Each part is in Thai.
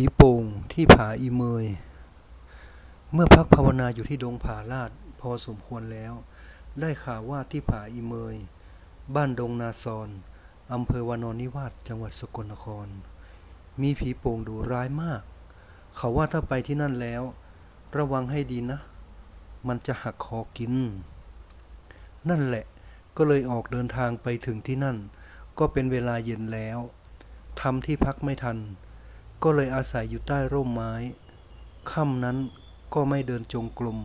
ผีโป่งที่ผาอีเมย เมื่อพักภาวนาอยู่ที่ดงผาลาดพอสมควรแล้ว ได้ข่าวว่าที่ผาอีเมย บ้านดงนาซอนอำเภอวานอนนิวาสจังหวัดสกลนคร มีผีโป่งดุร้ายมาก เขาว่าถ้าไปที่นั่นแล้ว ระวังให้ดีนะ มันจะหักคอกิน นั่นแหละก็เลยออกเดินทางไปถึงที่นั่น ก็เป็นเวลาเย็นแล้วทำที่พักไม่ทัน ก็เลยอาศัยอยู่ใต้ร่มไม้ ค่ำนั้นก็ไม่เดินจงกรม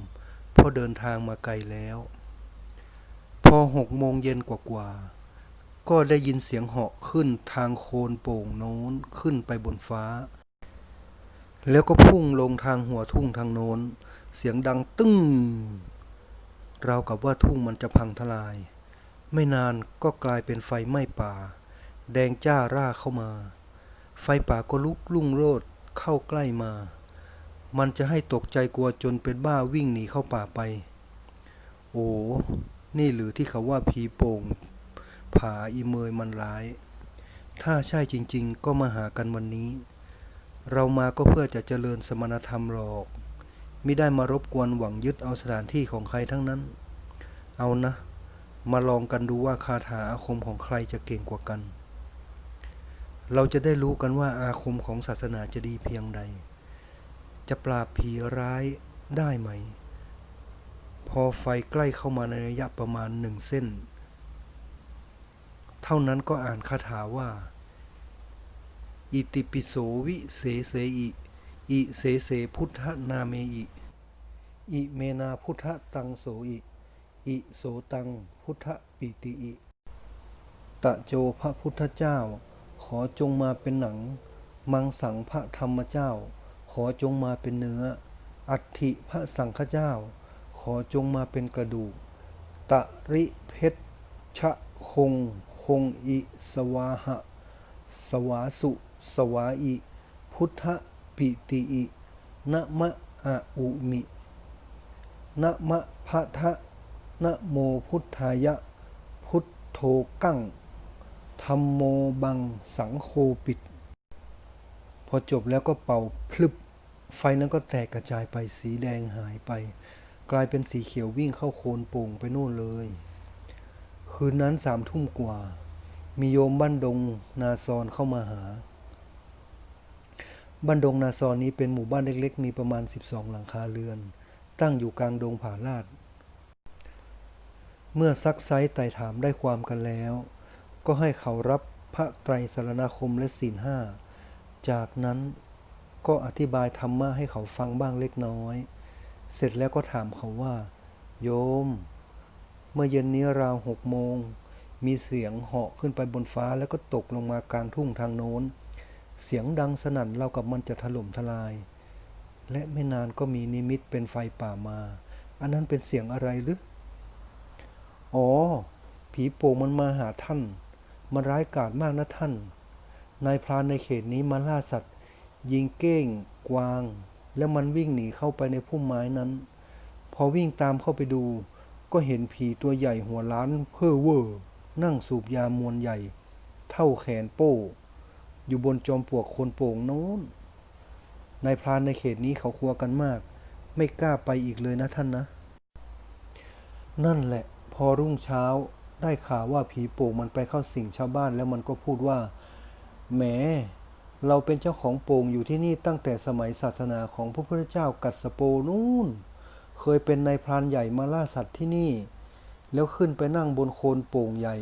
เพราะเดินทางมาไกลแล้ว พอหกโมงเย็นกว่าๆก็ได้ยินเสียงเหาะขึ้นทางโคนโป่งโน้นขึ้นไปบนฟ้า แล้วก็พุ่งลงทางหัวทุ่งทางโน้น เสียงดังตึ้งราวกับว่าทุ่งมันจะพังทลาย ไม่นานก็กลายเป็นไฟไหม้ป่า แดงจ้าร่าเข้ามา ไฟป่าก็ลุกลุ่งโรดเข้าใกล้มา มันจะให้ตกใจกลัวจนเป็นบ้าวิ่งหนีเข้าป่าไป โอ้ นี่หรือที่เขาว่าผีโป่ง ผาอีเมยมันร้าย ถ้าใช่จริงๆ ก็มาหากันวันนี้ เรามาก็เพื่อจะเจริญสมณธรรมหรอก ไม่ได้มารบกวนหวังยึดเอาสถานที่ของใครทั้งนั้น เอานะ มาลองกันดูว่าคาถาอาคมของใครจะเก่งกว่ากัน เราจะได้รู้กันว่าอาคมของศาสนาจะดีเพียงใด จะปราบผีร้ายได้ไหม พอไฟใกล้เข้ามาในระยะประมาณหนึ่งเส้น เท่านั้นก็อ่านคาถาว่า อิติปิโสวิเศเสอิ อิเสเสพุทธนาเมอิ อิเมนาพุทธตังโสอิ อิโสตังพุทธปิติอิ ตะโจพระพุทธเจ้า ขอจงมาเป็นหนัง มังสังพระธรรมเจ้า ขอจงมาเป็นเนื้อ อัฐิพระสังฆเจ้า ขอจงมาเป็นกระดูก ตะริเพชชะคง คงอิสวาหะ สวาสุ สวาอิ พุทธปิติอินะมะอะอุมินะมะพะทะนะโมพุทธายะ พุทโธกั้ง ธรรมโมบังสังโฆปิด พอจบแล้วก็เป่าพลึบ ไฟนั้นก็แตกกระจายไปสีแดงหายไป กลายเป็นสีเขียววิ่งเข้าโคนโป่งไปโน่นเลย คืนนั้นสามทุ่มกว่า มีโยมบ้านดงนาซอนเข้ามาหา บ้านดงนาซอนนี้เป็นหมู่บ้านเล็กๆ มีประมาณ 12 หลังคาเรือน ตั้งอยู่กลางดงผาลาด เมื่อซักไซไต่ถามได้ความกันแล้ว ก็ให้เขารับพระไตรสรณคมและศีลห้า จากนั้นก็อธิบายธรรมะให้เขาฟังบ้างเล็กน้อย เสร็จแล้วก็ถามเขาว่า โยม เมื่อเย็นนี้ราวหกโมง มีเสียงเหาะขึ้นไปบนฟ้าแล้วก็ตกลงมากลางทุ่งทางโน้น เสียงดังสนั่นเรากับมันจะถล่มทลาย และไม่นานก็มีนิมิตเป็นไฟป่ามา อันนั้นเป็นเสียงอะไรหรือ อ๋อ ผีโป่งมันมาหาท่าน มันร้ายกาจมากนะท่าน นายพรานในเขตนี้มาล่าสัตว์ ยิงเก้ง กวาง แล้วมันวิ่งหนีเข้าไปในพุ่มไม้นั้น พอวิ่งตามเข้าไปดู ก็เห็นผีตัวใหญ่หัวล้านเพ้อเวอร์ นั่งสูบยามวนใหญ่ เท่าแขนโป้ อยู่บนจอมปลวกโคนโป่งโน้น นายพรานในเขตนี้เขากลัวกันมาก ไม่กล้าไปอีกเลยนะท่านนะ นั่นแหละ พอรุ่งเช้า ได้ข่าวว่าผีโป่งมันไปเข้าสิงชาวบ้านแล้วมันก็พูดว่า แหม เราเป็นเจ้าของโป่งอยู่ที่นี่ตั้งแต่สมัยศาสนาของพระพุทธเจ้ากัสสโปนู่น เคยเป็นนายพรานใหญ่มาล่าสัตว์ที่นี่ แล้วขึ้นไปนั่งบนโคนโป่งใหญ่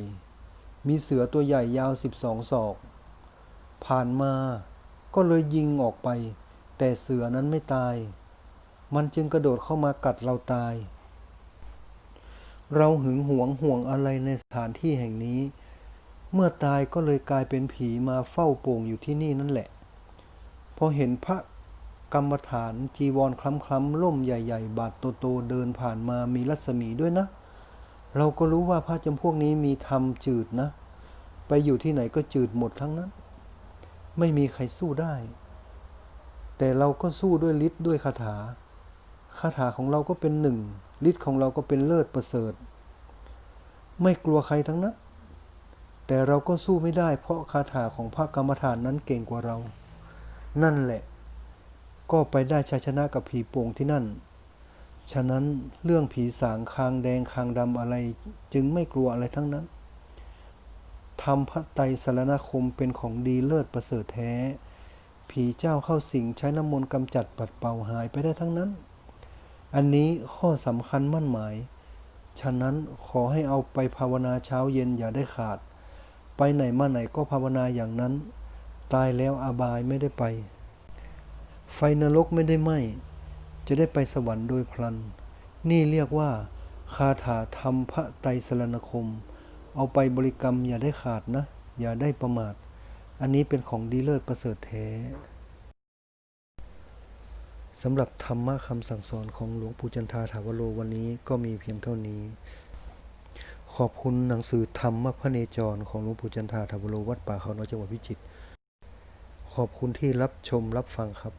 มีเสือตัวใหญ่ยาว12ศอก ผ่านมา ก็เลยยิงออกไป แต่เสือนั้นไม่ตาย มันจึงกระโดดเข้ามากัดเราตาย เราหึงหวงห่วงอะไรในสถานที่แห่งนี้ เมื่อตายก็เลยกลายเป็นผีมาเฝ้าโป่งอยู่ที่นี่นั่นแหละ พอเห็นพระกรรมฐานจีวรคล้ำๆล่มใหญ่ๆ บาทโตๆเดินผ่านมามีรัศมีด้วยนะ เราก็รู้ว่าพระจำพวกนี้มีธรรมจืดนะ ไปอยู่ที่ไหนก็จืดหมดทั้งนั้น ไม่มีใครสู้ได้ แต่เราก็สู้ด้วยฤทธิ์ด้วยคาถา คาถาของเราก็เป็นหนึ่ง ฤทธิ์ของเราก็เป็นเลิศประเสริฐ ไม่กลัวใครทั้งนั้น แต่เราก็สู้ไม่ได้เพราะคาถาของพระกรรมฐานนั้นเก่งกว่าเรา นั่นแหละ ก็ไปได้ชัยชนะกับผีโป่งที่นั่น ฉะนั้นเรื่องผีสางคางแดงคางดำอะไร จึงไม่กลัวอะไรทั้งนั้นทำพระไตรสารณคมเป็นของดีเลิศประเสริฐแท้ ผีเจ้าเข้าสิงใช้น้ำมนต์กำจัดปัดเป่าหายไปได้ทั้งนั้น อันนี้ข้อสำคัญมั่นหมาย ฉะนั้นขอให้เอาไปภาวนาเช้าเย็นอย่าได้ขาด ไปไหนมาไหนก็ภาวนาอย่างนั้น ตายแล้วอาบายไม่ได้ไป ไฟนรกไม่ได้ไหม้จะได้ไปสวรรค์โดยพลัน นี่เรียกว่าคาถาธรรมพระไตรสรณคม เอาไปบริกรรมอย่าได้ขาดนะ อย่าได้ประมาท อันนี้เป็นของดีเลิศประเสริฐแท้ สำหรับธรรมะคำสั่งสอนของหลวงปู่จันทาถาวโรวันนี้ก็มีเพียงเท่านี้ ขอบคุณหนังสือธรรมพระเนจรของหลวงปู่จันทาถาวโรวัดป่าเขาน้อยจังหวัดพิจิตรขอบคุณที่รับชมรับฟังครับ